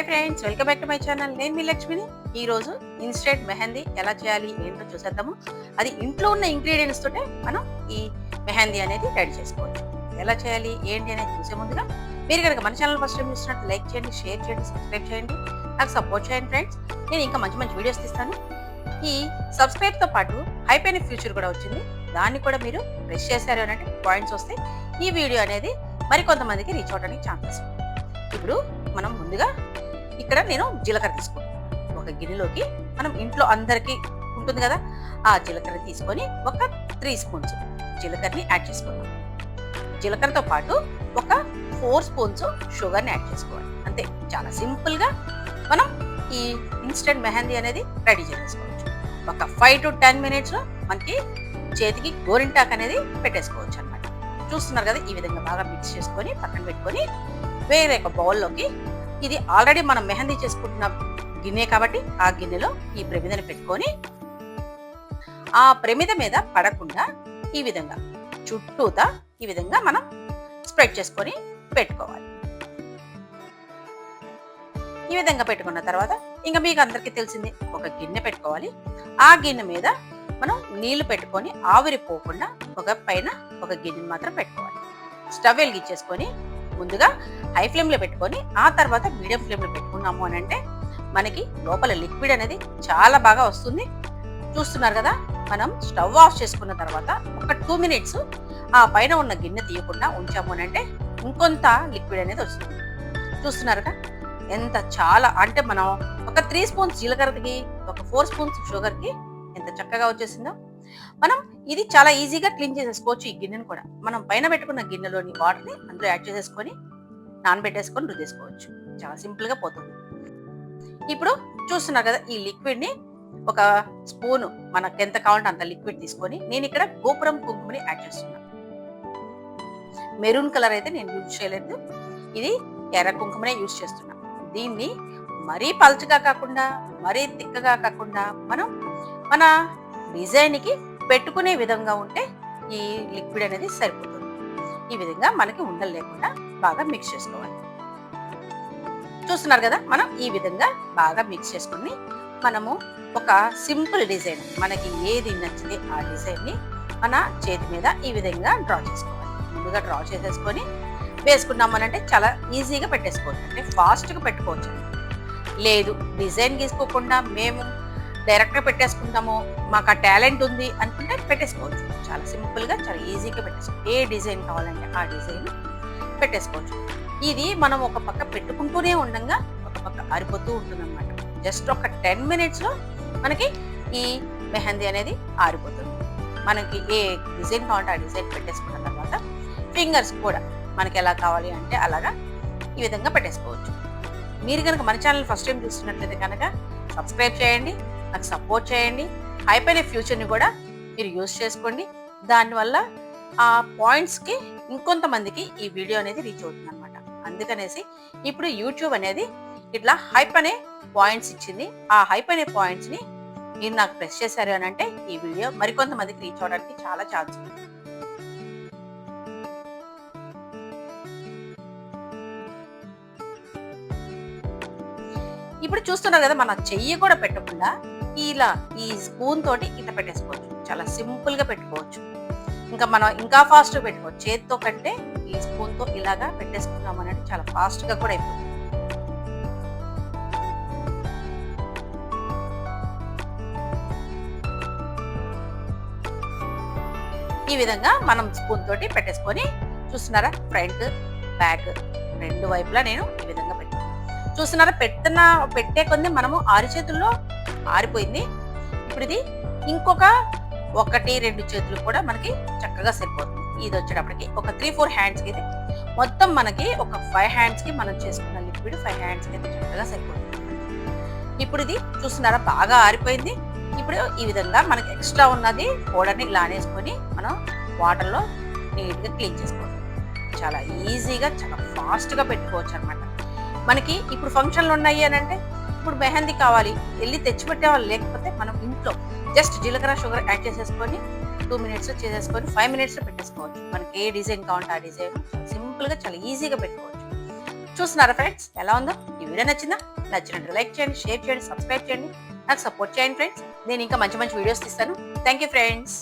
Hi friends welcome back to my channel. నేను మీ లక్ష్మిని. ఈ రోజు ఇన్స్టెంట్ మెహందీ ఎలా చేయాలి ఏంటో చూసేద్దాము. అది ఇంట్లో ఉన్న ఇంగ్రీడియంట్స్ తోటే మనం ఈ మెహందీ అనేది రెడీ చేసుకోవచ్చు. ఎలా చేయాలి ఏంటి అనేది చూసే ముందుగా మీరు కనుక మన ఛానల్ ఫస్ట్ టైం చూసినట్టు లైక్ చేయండి షేర్ చేయండి సబ్స్క్రైబ్ చేయండి. నాకు సపోర్ట్ చేయండి ఫ్రెండ్స్. నేను ఇంకా మంచి మంచి వీడియోస్ తీస్తాను. ఈ సబ్స్క్రైబ్తో పాటు హైప్ ఫ్యూచర్ కూడా వచ్చింది. దాన్ని కూడా మీరు ప్రెస్ చేశారు అని అంటే పాయింట్స్ వస్తే ఈ వీడియో అనేది మరికొంతమందికి రీచ్ అవడానికి ఛాన్సెస్. ఇప్పుడు మనం ముందుగా ఇక్కడ నేను జీలకర్ర తీసుకుంటాను ఒక గిన్నెలోకి మనం ఇంట్లో అందరికీ ఉంటుంది కదా ఆ జీలకర్ర తీసుకొని ఒక త్రీ స్పూన్స్ జీలకర్రని యాడ్ చేసుకుందాం. జీలకర్రతో పాటు ఒక ఫోర్ స్పూన్స్ షుగర్ని యాడ్ చేసుకోవాలి. అంతే చాలా సింపుల్గా మనం ఈ ఇన్స్టెంట్ మెహందీ అనేది రెడీ చేసేసుకోవచ్చు. ఒక ఫైవ్ టు టెన్ మినిట్స్లో మనకి చేతికి గోరింటాక్ అనేది పెట్టేసుకోవచ్చు అనమాట చూస్తున్నారు కదా ఈ విధంగా బాగా మిక్స్ చేసుకొని పక్కన పెట్టుకొని వేరే ఒక బౌల్లోకి ఇది ఆల్రెడీ మనం మెహందీ చేసుకుంటున్న గిన్నె కాబట్టి ఆ గిన్నెలో ఈ ప్రమిదను పెట్టుకొని ఆ ప్రమిద మీద పడకుండా ఈ విధంగా చుట్టూతా ఈ విధంగా మనం స్ప్రెడ్ చేసుకొని పెట్టుకోవాలి. ఈ విధంగా పెట్టుకున్న తర్వాత ఇంకా మీకు అందరికీ తెలిసింది ఒక గిన్నె పెట్టుకోవాలి. ఆ గిన్నె మీద మనం నీళ్ళు పెట్టుకొని ఆవిరి పోకుండా ఒక పైన ఒక గిన్నెని మాత్రం పెట్టుకోవాలి. స్టవ్ వెలిగించేసుకొని ముందుగా హై ఫ్లేమ్లో పెట్టుకొని ఆ తర్వాత మీడియం ఫ్లేమ్లో పెట్టుకున్నాము అని అంటే మనకి లోపల లిక్విడ్ అనేది చాలా బాగా వస్తుంది. చూస్తున్నారు కదా మనం స్టవ్ ఆఫ్ చేసుకున్న తర్వాత ఒక టూ మినిట్స్ ఆ పైన ఉన్న గిన్నె తీయకుండా ఉంచాము అని అంటే ఇంకొంత లిక్విడ్ అనేది వస్తుంది. చూస్తున్నారుగా ఎంత చాలా అంటే మనం ఒక త్రీ స్పూన్స్ జీలకర్రకి ఒక ఫోర్ స్పూన్స్ షుగర్కి ఎంత చక్కగా వచ్చేసిందో. మనం ఇది చాలా ఈజీగా క్లీన్ చేసేసుకోవచ్చు ఈ గిన్నెను కూడా. మనం పైన పెట్టుకున్న గిన్నెలోని వాటర్ని అందులో యాడ్ చేసేసుకొని నానబెట్టేసుకొని రుద్దేసుకోవచ్చు. చాలా సింపుల్గా పోతుంది. ఇప్పుడు చూస్తున్నారు కదా ఈ లిక్విడ్ని ఒక స్పూన్ మనకు ఎంత కావాలంటే అంత లిక్విడ్ తీసుకొని నేను ఇక్కడ గోపురం కుంకుమని యాడ్ చేస్తున్నాను మెరూన్ కలర్ అయితే నేను యూజ్ చేయలేదు. ఇది ఎర్ర కుంకుమనే యూజ్ చేస్తున్నా. దీన్ని మరీ పల్చగా కాకుండా మరీ తిక్కగా కాకుండా మనం మన డిజైన్కి పెట్టుకునే విధంగా ఉంటే ఈ లిక్విడ్ అనేది సరిపోతుంది. ఈ విధంగా మనకి ఉండలు లేకుండా బాగా మిక్స్ చేసుకోవాలి. చూస్తున్నారు కదా మనం ఈ విధంగా బాగా మిక్స్ చేసుకుని మనము ఒక సింపుల్ డిజైన్ మనకి ఏది నచ్చితే ఆ డిజైన్ని మన చేతి మీద ఈ విధంగా డ్రా చేసుకోవాలి. ముందుగా డ్రా చేసేసుకొని వేసుకున్నామనంటే చాలా ఈజీగా పెట్టేసుకోవచ్చు. అంటే ఫాస్ట్గా పెట్టుకోవచ్చు. లేదు డిజైన్ గీసుకోకుండా మేము డైరెక్ట్గా పెట్టేసుకుంటాము మాకు ఆ టాలెంట్ ఉంది అనుకుంటే పెట్టేసుకోవచ్చు. చాలా సింపుల్గా చాలా ఈజీగా పెట్టేసుకోవచ్చు. ఏ డిజైన్ కావాలంటే ఆ డిజైన్ పెట్టేసుకోవచ్చు. ఇది మనం ఒక పక్క పెట్టుకుంటూనే ఉండగా ఒక పక్క ఆరిపోతూ ఉంటుందన్నమాట. జస్ట్ ఒక టెన్ మినిట్స్లో మనకి ఈ మెహందీ అనేది ఆరిపోతుంది. మనకి ఏ డిజైన్ కావాలంటే ఆ డిజైన్ పెట్టేసుకున్న తర్వాత ఫింగర్స్ కూడా మనకి ఎలా కావాలి అంటే అలాగా ఈ విధంగా పెట్టేసుకోవచ్చు. మీరు కనుక మన ఛానల్ ఫస్ట్ టైం చూస్తున్నట్లయితే కనుక సబ్స్క్రైబ్ చేయండి. నాకు సపోర్ట్ చేయండి. అయిపోయిన ఫ్యూచర్ని కూడా మీరు యూజ్ చేసుకోండి. దానివల్ల ఆ పాయింట్స్కి ఇంకొంతమందికి ఈ వీడియో అనేది రీచ్ అవుతుంది అనమాట అందుకనేసి ఇప్పుడు యూట్యూబ్ అనేది ఇట్లా హైప్ అనే పాయింట్స్ ఇచ్చింది. ఆ హైప్ అనే పాయింట్స్ని మీరు నాకు ప్రెస్ చేశారు అని అంటే ఈ వీడియో మరికొంతమందికి రీచ్ అవడానికి చాలా ఛాన్స్ ఉంది. ఇప్పుడు చూస్తున్నారు కదా మన చెయ్యి కూడా పెట్టకుండా ఇలా ఈ స్పూన్ తోటి ఇట్లా పెట్టేసుకోవచ్చు. చాలా సింపుల్గా పెట్టుకోవచ్చు. ఇంకా మనం ఇంకా ఫాస్ట్గా పెట్టుకోవచ్చు చేతితో కంటే ఈ స్పూన్తో ఇలాగా పెట్టేసుకున్నాం అనేది చాలా ఫాస్ట్గా కూడా అయిపోతుంది. ఈ విధంగా మనం స్పూన్ తోటి పెట్టేసుకొని చూస్తున్నారా ఫ్రంట్ బ్యాక్ రెండు వైపులా నేను ఈ విధంగా చూస్తున్నారా పెట్టిన పెట్టే కొంది మనము ఆరు చేతుల్లో ఆరిపోయింది. ఇప్పుడు ఇది ఇంకొక ఒకటి రెండు చేతులు కూడా మనకి చక్కగా సరిపోతుంది. ఇది వచ్చేటప్పటికి ఒక త్రీ ఫోర్ హ్యాండ్స్కి అయితే మొత్తం మనకి ఒక ఫైవ్ హ్యాండ్స్కి మనం చేసుకున్న లిక్విడ్ ఫైవ్ హ్యాండ్స్కి అయితే చక్కగా సరిపోతుంది. ఇప్పుడు ఇది చూస్తున్నారా బాగా ఆరిపోయింది. ఇప్పుడు ఈ విధంగా మనకి ఎక్స్ట్రా ఉన్నది పౌడర్ని ఇలా అనేసుకొని మనం వాటర్లో నీట్గా క్లీన్ చేసుకోవాలి. చాలా ఈజీగా చాలా ఫాస్ట్గా పెట్టుకోవచ్చు అనమాట మనకి ఇప్పుడు ఫంక్షన్లు ఉన్నాయి అని అంటే ఇప్పుడు మెహందీ కావాలి వెళ్ళి తెచ్చిపెట్టే వాళ్ళు లేకపోతే మనం ఇంట్లో జస్ట్ జీలకర్ర షుగర్ యాడ్ చేసేసుకొని టూ మినిట్స్ చేసేసుకొని ఫైవ్ మినిట్స్ పెట్టేసుకోవచ్చు. మనకి ఏ డిజైన్ కావాలంటే ఆ డిజైన్ సింపుల్గా చాలా ఈజీగా పెట్టుకోవచ్చు. చూస్తున్నారా ఫ్రెండ్స్ ఎలా ఉందో? ఈ వీడియో నచ్చిందా? నచ్చినట్టు లైక్ చేయండి షేర్ చేయండి సబ్స్క్రైబ్ చేయండి. నాకు సపోర్ట్ చేయండి ఫ్రెండ్స్ నేను ఇంకా మంచి మంచి వీడియోస్ తీస్తాను. Thank you friends